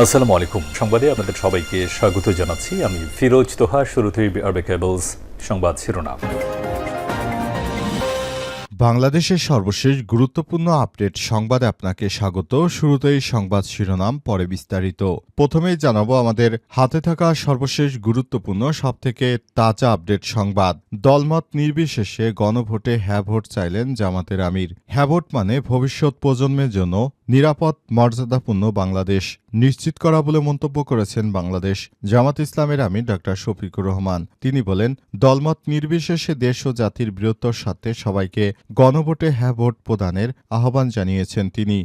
আসসালামু আলাইকুম। সংবাদে আপনাদের সবাইকে স্বাগত জানাচ্ছি। আমি ফিরোজ তোহা, শুরুতেই আরবে কেবলস সংবাদ শিরোনাম। বাংলাদেশের সর্বশেষ গুরুত্বপূর্ণ আপডেট সংবাদে আপনাকে স্বাগত। শুরুতেই সংবাদ শিরোনাম, পরে বিস্তারিত। প্রথমেই জানাব আমাদের হাতে থাকা সর্বশেষ গুরুত্বপূর্ণ, সবথেকে তাজা আপডেট সংবাদ। দলমত নির্বিশেষে গণভোটে হ্যাঁ ভোট চাইলেন জামাতের আমির। হ্যাঁ ভোট মানে ভবিষ্যৎ প্রজন্মের জন্য নিরাপদ, মর্যাদাপূর্ণ বাংলাদেশ নিশ্চিত করা বলে মন্তব্য করেছেন বাংলাদেশ জামাত ইসলামের আমির ডক্টর শফিকুর রহমান। তিনি বলেন, দলমত নির্বিশেষে দেশ ও জাতির বৃহত্তর স্বার্থে সবাইকে গণভোটে হ্যাঁ ভোট প্রদানের আহ্বান জানিয়েছেন তিনি।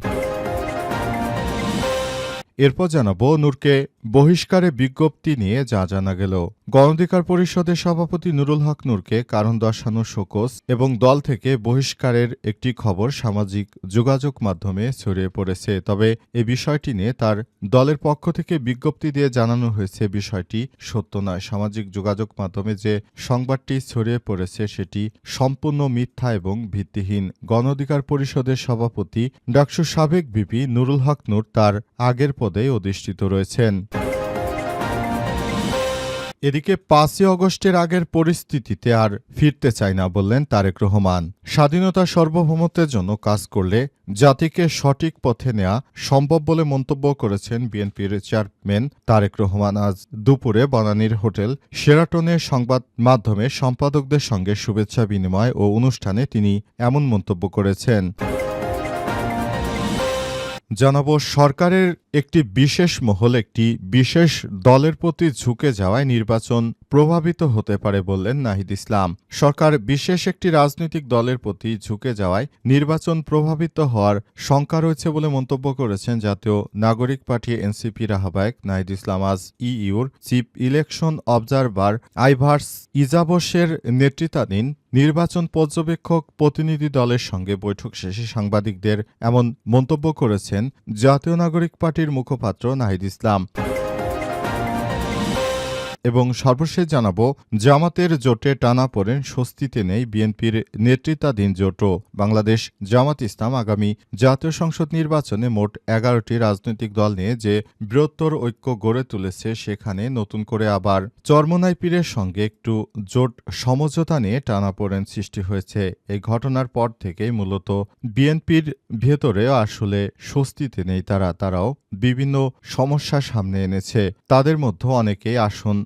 এরপর জানাব, নূরকে বহিষ্কারে বিজ্ঞপ্তি নিয়ে যা জানা গেল। গণধিকার পরিষদের সভাপতি নুরুল হক নূরকে কারণ দর্শানো শোকস এবং দল থেকে বহিষ্কারের একটি খবর সামাজিক যোগাযোগ মাধ্যমে ছড়িয়ে পড়েছে। তবে এ বিষয়টি নিয়ে তার দলের পক্ষ থেকে বিজ্ঞপ্তি দিয়ে জানানো হয়েছে, বিষয়টি সত্য নয়। সামাজিক যোগাযোগ মাধ্যমে যে সংবাদটি ছড়িয়ে পড়েছে সেটি সম্পূর্ণ মিথ্যা এবং ভিত্তিহীন। গণধিকার পরিষদের সভাপতি ডাকসু সাবেক বিপি নুরুল হক নূর তার আগের পদেই অধিষ্ঠিত রয়েছেন। এদিকে পাঁচই অগস্টের আগের পরিস্থিতিতে আর ফিরতে চাই না বললেন তারেক রহমান। স্বাধীনতা সার্বভৌমত্বের জন্য কাজ করলে জাতিকে সঠিক পথে নেওয়া সম্ভব বলে মন্তব্য করেছেন বিএনপির চেয়ারম্যান তারেক রহমান। আজ দুপুরে বনানীর হোটেল শেরাটনে সংবাদ মাধ্যমে সম্পাদকদের সঙ্গে শুভেচ্ছা বিনিময় ও অনুষ্ঠানে তিনি এমন মন্তব্য করেছেন। জানাব, সরকারের একটি বিশেষ মহল, একটি বিশেষ দলের প্রতি ঝুঁকে যাওয়ায় নির্বাচন প্রভাবিত হতে পারে বললেন নাহিদ ইসলাম। সরকার বিশেষ একটি রাজনৈতিক দলের প্রতি ঝুঁকে যাওয়ায় নির্বাচন প্রভাবিত হওয়ার শঙ্কা রয়েছে বলে মন্তব্য করেছেন জাতীয় নাগরিক পার্টি এনসিপির আহ্বায়ক নাহিদ ইসলাম। আজ ইইউর চিফ ইলেকশন অবজারভার আইভার্স ইজাবসের নেতৃত্বাধীন নির্বাচন পর্যবেক্ষক প্রতিনিধি দলের সঙ্গে বৈঠক শেষে সাংবাদিকদের এমন মন্তব্য করেছেন জাতীয় নাগরিক পার্টির মুখপাত্র নাহিদ ইসলাম। এবং সর্বশেষ জানাব, জামাতের জোটে টানা পড়েন স্বস্তিতে নেই বিএনপির নেতৃত্বাধীন জোটও বাংলাদেশ জামাত ইসলাম আগামী জাতীয় সংসদ নির্বাচনে মোট এগারোটি রাজনৈতিক দল নিয়ে যে বৃহত্তর ঐক্য গড়ে তুলেছে, সেখানে নতুন করে আবার চরমনাই পীরের সঙ্গে একটু জোট সমঝোতা নিয়ে টানাপোড়েন সৃষ্টি হয়েছে। এই ঘটনার পর থেকেই মূলত বিএনপির ভেতরে আসলে স্বস্তিতে নেই তারা, তারাও বিভিন্ন সমস্যা সামনে এনেছে। তাদের মধ্যে অনেকেই আসন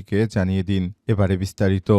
বিশ্ববাসীকে জানিয়ে দিন। এবারে বিস্তারিত।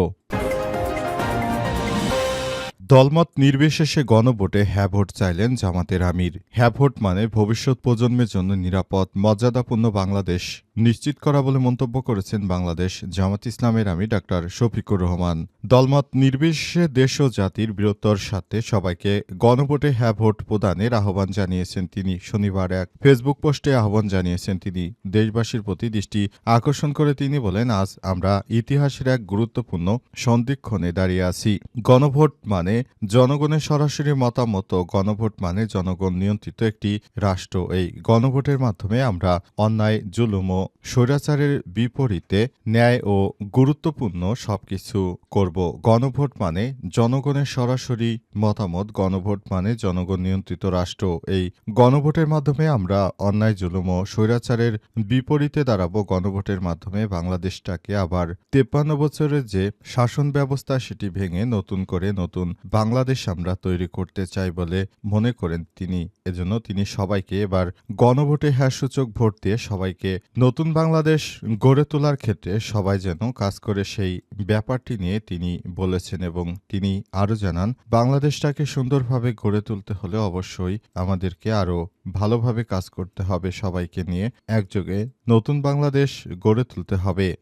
দলমত নির্বিশেষে গণভোটে হ্যাঁ ভোট চাইলেন জামাতের আমির। হ্যাঁ ভোট মানে ভবিষ্যৎ প্রজন্মের জন্য নিরাপদ, মর্যাদাপূর্ণ বাংলাদেশ নিশ্চিত করা বলে মন্তব্য করেছেন বাংলাদেশ জামাত ইসলামের আমি ডাক্তার শফিকুর রহমান। দলমত নির্বিশেষে দেশ ও জাতির বৃহত্তর স্বার্থে সবাইকে গণভোটে হ্যাঁ ভোট প্রদানের আহ্বান জানিয়েছেন তিনি। শনিবার এক ফেসবুক পোস্টে আহ্বান জানিয়েছেন তিনি। দেশবাসীর প্রতি দৃষ্টি আকর্ষণ করে তিনি বলেন, আজ আমরা ইতিহাসের এক গুরুত্বপূর্ণ সন্ধিক্ষণে দাঁড়িয়ে আছি। গণভোট মানে জনগণের সরাসরি মতামত গণভোট মানে জনগণ নিয়ন্ত্রিত একটি রাষ্ট্র। এই গণভোটের মাধ্যমে আমরা অন্যায়, জুলুম ও স্বৈরাচারের বিপরীতে ন্যায় ও গুরুত্বপূর্ণ সবকিছু করব। গণভোট মানে জনগণের সরাসরি মতামত, গণভোট মানে জনগণ নিয়ন্ত্রিত রাষ্ট্র। এই গণভোটের মাধ্যমে আমরা অন্যায়, জুলুম ও স্বৈরাচারের বিপরীতে দাঁড়াবো। গণভোটের মাধ্যমে বাংলাদেশটাকে আবার তেপ্পান্ন বছরের যে শাসন ব্যবস্থা, সেটি ভেঙে নতুন করে নতুন বাংলাদেশ আমরা তৈরি করতে চাই বলে মনে করেন তিনি। এজন্য তিনি সবাইকে এবার গণভোটে হ্যাঁ সূচক ভোট দিয়ে সবাইকে নতুন বাংলাদেশ গড়ে তোলার ক্ষেত্রে সবাই যেন কাজ করে সেই ব্যাপারটি নিয়ে তিনি বলেছেন এবং তিনি আরও জানান, বাংলাদেশটাকে সুন্দরভাবে গড়ে তুলতে হলে অবশ্যই আমাদেরকে আরও ভালোভাবে কাজ করতে হবে সবাইকে নিয়ে। একযোগে নতুন বাংলাদেশ গড়ে তুলতে হবে।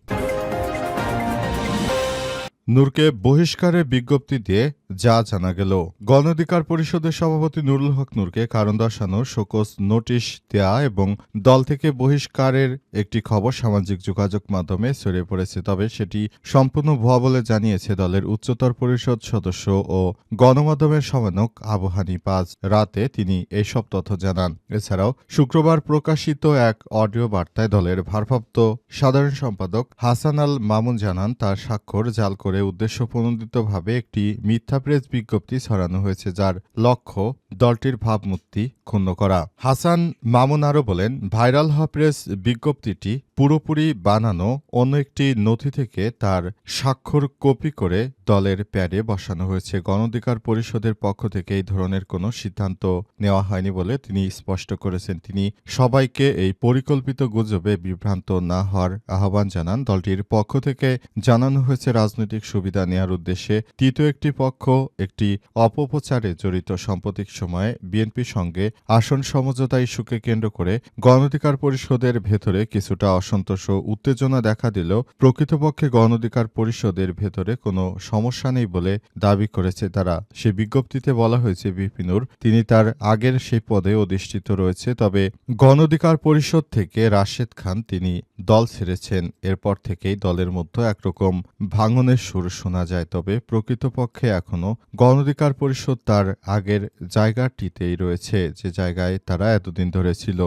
নূরকে বহিষ্কারের বিজ্ঞপ্তি দিয়ে যা জানা গেল। গণ অধিকার পরিষদের সভাপতি নুরুল হক নূরকে কারণ দর্শানোর শোকজ নোটিশ দেয়া এবং দল থেকে বহিষ্কারের একটি খবর সামাজিক যোগাযোগ মাধ্যমে ছড়িয়ে পড়েছে। তবে সেটি সম্পূর্ণ ভুয়া বলে জানিয়েছে দলের উচ্চতর পরিষদ সদস্য ও গণমাধ্যমের সমন্বয়ক আবু হানিফ। আজ রাতে তিনি এইসব তথ্য জানান। এছাড়াও শুক্রবার প্রকাশিত এক অডিও বার্তায় দলের ভারপ্রাপ্ত সাধারণ সম্পাদক হাসান আল মামুন জানান, তার স্বাক্ষর জাল করে উদ্দেশ্যপ্রণোদিতভাবে একটি মিথ্যা প্রেস বিজ্ঞপ্তি ছড়ানো হয়েছে, যার লক্ষ্য দলটির ভাবমূর্তি ক্ষুণ্ণ করা। হাসান মামুন আরও বলেন, ভাইরাল হওয়া প্রেস বিজ্ঞপ্তিটি পুরোপুরি বানানো অন্য একটি নথি থেকে তার স্বাক্ষর কপি করে দলের প্যাডে বসানো হয়েছে। গণঅধিকার পরিষদের পক্ষ থেকে এই ধরনের কোনো সিদ্ধান্ত নেওয়া হয়নি বলে তিনি স্পষ্ট করেছেন। তিনি সবাইকে এই পরিকল্পিত গুজবে বিভ্রান্ত না হওয়ার আহ্বান জানান। দলটির পক্ষ থেকে জানানো হয়েছে, রাজনৈতিক সুবিধা নেওয়ার উদ্দেশ্যে তৃতীয় একটি পক্ষ একটি অপপ্রচারে জড়িত সাম্প্রতিক সময়ে বিএনপির সঙ্গে আসন সমঝোতা ইস্যুকে কেন্দ্র করে গণঅধিকার পরিষদের ভেতরে কিছুটা অসন্তোষ ও উত্তেজনা দেখা দিলেও প্রকৃতপক্ষে গণঅধিকার পরিষদের ভেতরে কোনো সমস্যা নেই বলে দাবি করেছে তারা। সে বিজ্ঞপ্তিতে বলা হয়েছে বিপিনুর তিনি তার আগের সেই পদে অধিষ্ঠিত রয়েছে, তবে গণঅধিকার পরিষদ থেকে রাশেদ খান তিনি দল ছেড়েছেন। এরপর থেকেই দলের মধ্যে একরকম ভাঙনের সুর শোনা যায়, তবে প্রকৃতপক্ষে এখনও গণঅধিকার পরিষদ তার আগের জায়গাটিতেই রয়েছে যে জায়গায় তারা এতদিন ধরে ছিল।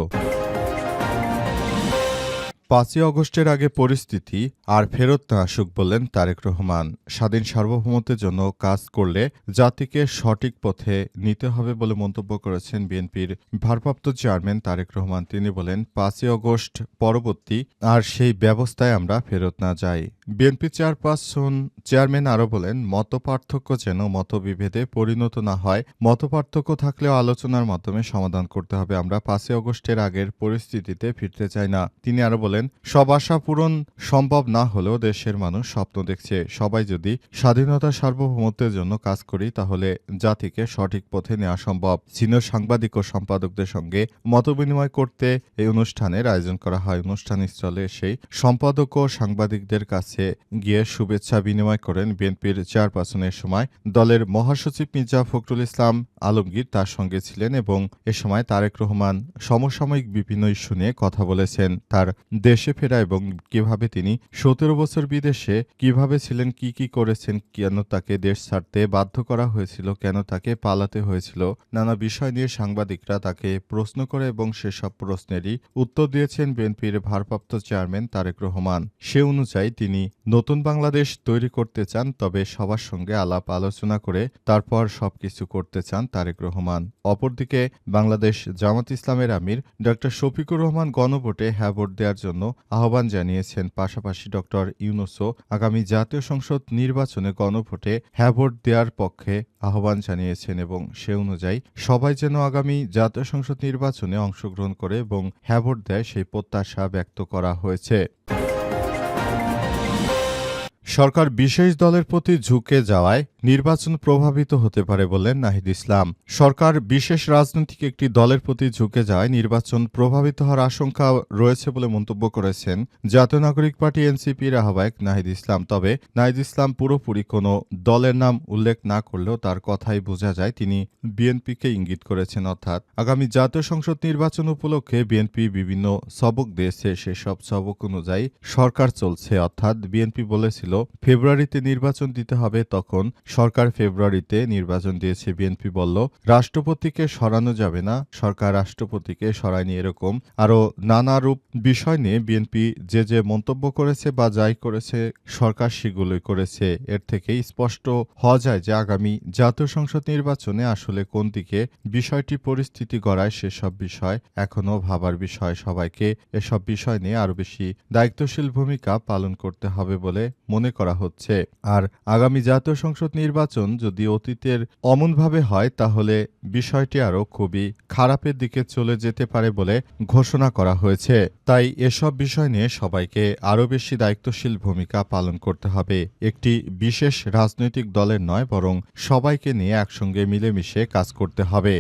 পাঁচই অগস্টের আগে পরিস্থিতি আর ফেরত না আসুক বললেন তারেক রহমান। স্বাধীন সার্বভৌমত্বের জন্য কাজ করলে জাতিকে সঠিক পথে নিতে হবে বলে মন্তব্য করেছেন বিএনপির ভারপ্রাপ্ত চেয়ারম্যান তারেক রহমান। তিনি বলেন, পাঁচই অগস্ট পরবর্তী আর সেই ব্যবস্থায় আমরা ফেরত না যাই। বিএনপি চেয়ারপারসন চেয়ারম্যান আরও বলেন, মতপার্থক্য যেন মতবিভেদে পরিণত না হয়, মতপার্থক্য থাকলেও আলোচনার মাধ্যমে সমাধান করতে হবে। আমরা পাঁচই অগস্টের আগের পরিস্থিতিতে ফিরতে চাই না। তিনি আরও বলেন সব আশা পূরণ সম্ভব না হলেও দেশের মানুষ স্বপ্ন দেখছে। সবাই যদি স্বাধীনতা সার্বভৌমত্বের জন্য কাজ করি, তাহলে জাতিকে সঠিক পথে নেওয়া সম্ভব। সিনিয়র সাংবাদিক ও সম্পাদকদের সঙ্গে মতবিনিময় করতে এই অনুষ্ঠানের আয়োজন করা হয়। অনুষ্ঠান স্থলে সেই সম্পাদক ও সাংবাদিকদের কাছে গিয়ে শুভেচ্ছা বিনিময় করেন বিএনপির চেয়ারপারসনের সময়। দলের মহাসচিব মির্জা ফখরুল ইসলাম আলমগীর তার সঙ্গে ছিলেন এবং এ সময় তারেক রহমান সমসাময়িক বিভিন্ন ইস্যু নিয়ে কথা বলেছেন। তার দেশে ফেরা এবং কীভাবে তিনি সতেরো বছর বিদেশে কীভাবে ছিলেন, কি কি করেছেন, কেন তাকে দেশ ছাড়তে বাধ্য করা হয়েছিল, কেন তাকে পালাতে হয়েছিল, নানা বিষয় নিয়ে সাংবাদিকরা তাকে প্রশ্ন করে এবং সেসব প্রশ্নেরই উত্তর দিয়েছেন বিএনপির ভারপ্রাপ্ত চেয়ারম্যান তারেক রহমান। সে অনুযায়ী তিনি নতুন বাংলাদেশ তৈরি করতে চান, তবে সবার সঙ্গে আলাপ আলোচনা করে তারপর সবকিছু করতে চান তারেক রহমান। অপরদিকে বাংলাদেশ জামাত ইসলামের আমির ড শফিকুর রহমান গণভোটে হ্যাঁ ভোট দেওয়ার জন্য আহ্বান জানিয়েছেন। পাশাপাশি ড ইউনুসও আগামী জাতীয় সংসদ নির্বাচনে গণভোটে হ্যাঁ ভোট দেওয়ার পক্ষে আহ্বান জানিয়েছেন এবং সে অনুযায়ী সবাই যেন আগামী জাতীয় সংসদ নির্বাচনে অংশগ্রহণ করে এবং হ্যাঁ ভোট দেয় সেই প্রত্যাশা ব্যক্ত করা হয়েছে। সরকার বিশেষ দলের প্রতি ঝুঁকে যাওয়ায় নির্বাচন প্রভাবিত হতে পারে বললেন নাহিদ ইসলাম। সরকার বিশেষ রাজনৈতিক একটি দলের প্রতি ঝুঁকে যাওয়ায় নির্বাচন প্রভাবিত হওয়ার আশঙ্কা রয়েছে বলে মন্তব্য করেছেন জাতীয় নাগরিক পার্টি এনসিপির আহ্বায়ক নাহিদ ইসলাম। তবে নাহিদ ইসলাম পুরোপুরি কোনো দলের নাম উল্লেখ না করলেও তার কথাই বোঝা যায়, তিনি বিএনপিকে ইঙ্গিত করেছেন। অর্থাৎ আগামী জাতীয় সংসদ নির্বাচন উপলক্ষে বিএনপি বিভিন্ন সবক দিয়েছে, সেসব সবক অনুযায়ী সরকার চলছে। অর্থাৎ বিএনপি বলেছিল, ফেব্রুয়ারিতে নির্বাচন দিতে হবে, তখন সরকার ফেব্রুয়ারিতে নির্বাচন দিয়েছে বিএনপি বলল, রাষ্ট্রপতিকে সরানো যাবে না, সরকার রাষ্ট্রপতিকে সরায়নি এরকম। আরও, নানা রূপ বিষয় নিয়ে বিএনপি যে যে মন্তব্য করেছে বা যাই করেছে, সরকার সেগুলোই করেছে। এর থেকেই স্পষ্ট হওয়া যায় যে আগামী জাতীয় সংসদ নির্বাচনে আসলে কোন দিকে বিষয়টি পরিস্থিতি গড়ায় সেসব বিষয় এখনও ভাবার বিষয়। সবাইকে এসব বিষয় নিয়ে আরও বেশি দায়িত্বশীল ভূমিকা পালন করতে হবে বলে মনে করা হচ্ছে। আর আগামী জাতীয় সংসদ নির্বাচন যদি অতীতের অমনভাবে হয়, তাহলে বিষয়টি আরও খুবই খারাপের দিকে চলে যেতে পারে বলে ঘোষণা করা হয়েছে। তাই এসব বিষয় নিয়ে সবাইকে আরও বেশি দায়িত্বশীল ভূমিকা পালন করতে হবে। একটি বিশেষ রাজনৈতিক দলের নয়, বরং সবাইকে নিয়ে একসঙ্গে মিলেমিশে কাজ করতে হবে।